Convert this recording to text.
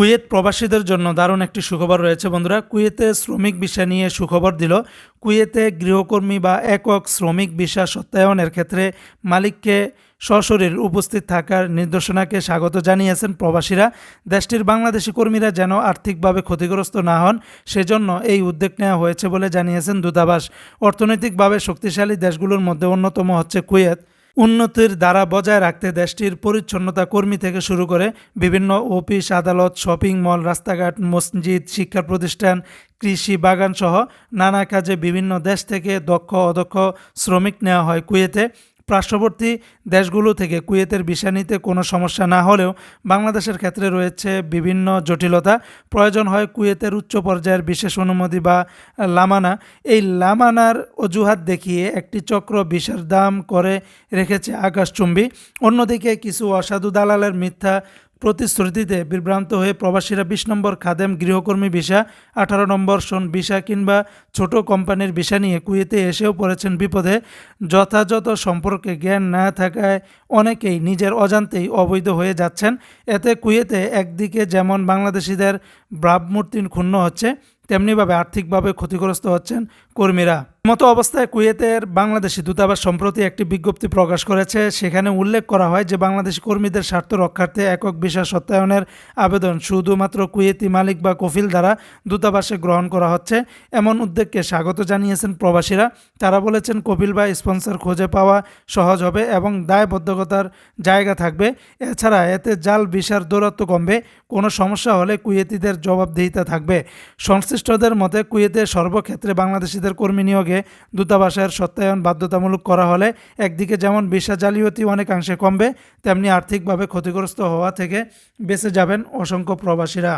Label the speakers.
Speaker 1: Kuwait প্রবাসীদের জন্য দারুণ একটি সুখবর রয়েছে, বন্ধুরা। কুয়েতে শ্রমিক ভিসা নিয়ে সুখবর দিল। কুয়েতে গৃহকর্মী বা একক শ্রমিক ভিসা সত্যায়নের ক্ষেত্রে মালিককে সশরীর উপস্থিত থাকার নির্দেশনাকে স্বাগত জানিয়েছেন প্রবাসীরা। দেশটির বাংলাদেশি কর্মীরা যেন আর্থিকভাবে ক্ষতিগ্রস্ত না হন, সেজন্য এই উদ্যোগ নেওয়া হয়েছে বলে জানিয়েছেন দূতাবাস। অর্থনৈতিকভাবে শক্তিশালী দেশগুলোর মধ্যে অন্যতম হচ্ছে কুয়েত। উন্নতির দ্বারা বজায় রাখতে দেশটির পরিচ্ছন্নতা কর্মী থেকে শুরু করে বিভিন্ন অফিস, আদালত, শপিং মল, রাস্তাঘাট, মসজিদ, শিক্ষা প্রতিষ্ঠান, কৃষি বাগানসহ নানা কাজে বিভিন্ন দেশ থেকে দক্ষ অদক্ষ শ্রমিক নেওয়া হয় কুয়েতে। পার্শ্ববর্তী দেশগুলো থেকে কুয়েতের ভিসা নিতে কোনো সমস্যা না হলেও বাংলাদেশের ক্ষেত্রে রয়েছে বিভিন্ন জটিলতা। প্রয়োজন হয় কুয়েতের উচ্চ পর্যায়ের বিশেষ অনুমতি বা লামানা। এই লামানার অজুহাত দেখিয়ে একটি চক্র ভিসার দাম করে রেখেছে আকাশচুম্বী। অন্যদিকে কিছু অসাধু দালালের মিথ্যা প্রতিশ্রুতিতে বিভ্রান্ত হয়ে প্রবাসীরা বিশ নম্বর খাদেম গৃহকর্মী ভিসা, আঠারো নম্বর সোন ভিসা কিংবা ছোট কোম্পানির ভিসা নিয়ে কুয়েতে এসেও পড়েছেন বিপদে। যথাযথ সম্পর্কে জ্ঞান না থাকায় অনেকেই নিজের অজান্তেই অবৈধ হয়ে যাচ্ছেন। এতে কুয়েতে একদিকে যেমন বাংলাদেশিদের ভাবমূর্তি ক্ষুণ্ণ হচ্ছে তেমনিভাবে আর্থিকভাবে ক্ষতিগ্রস্ত হচ্ছেন কর্মীরা। মতো অবস্থায় কুয়েতের বাংলাদেশি দূতাবাস সম্প্রতি একটি বিজ্ঞপ্তি প্রকাশ করেছে। সেখানে উল্লেখ করা হয় যে, বাংলাদেশি কর্মীদের স্বার্থ রক্ষার্থে একক ভিসা সত্যায়নের আবেদন শুধুমাত্র কুয়েতি মালিক বা কফিল দ্বারা দূতাবাসে গ্রহণ করা হচ্ছে। এমন উদ্যোগকে স্বাগত জানিয়েছেন প্রবাসীরা। তারা বলেছেন কপিল বা স্পন্সর খুঁজে পাওয়া সহজ হবে এবং দায়বদ্ধকতার জায়গা থাকবে। এছাড়া এতে জাল ভিসার দৌরত্ব কমবে। কোনো সমস্যা হলে কুয়েতিদের জবাবদিহিতা থাকবে। সংশ্লিষ্টদের মতে কুয়েতে সর্বক্ষেত্রে বাংলাদেশিদের কর্মী নিয়োগে দূতাবাসের সত্যায়ন বাধ্যতামূলক করা হলে একদিকে যেমন ভিসা জালিয়তি অনেকাংশে কমবে, তেমনি আর্থিকভাবে ক্ষতিগ্রস্ত হওয়া থেকে বেঁচে যাবেন অসংখ্য প্রবাসীরা।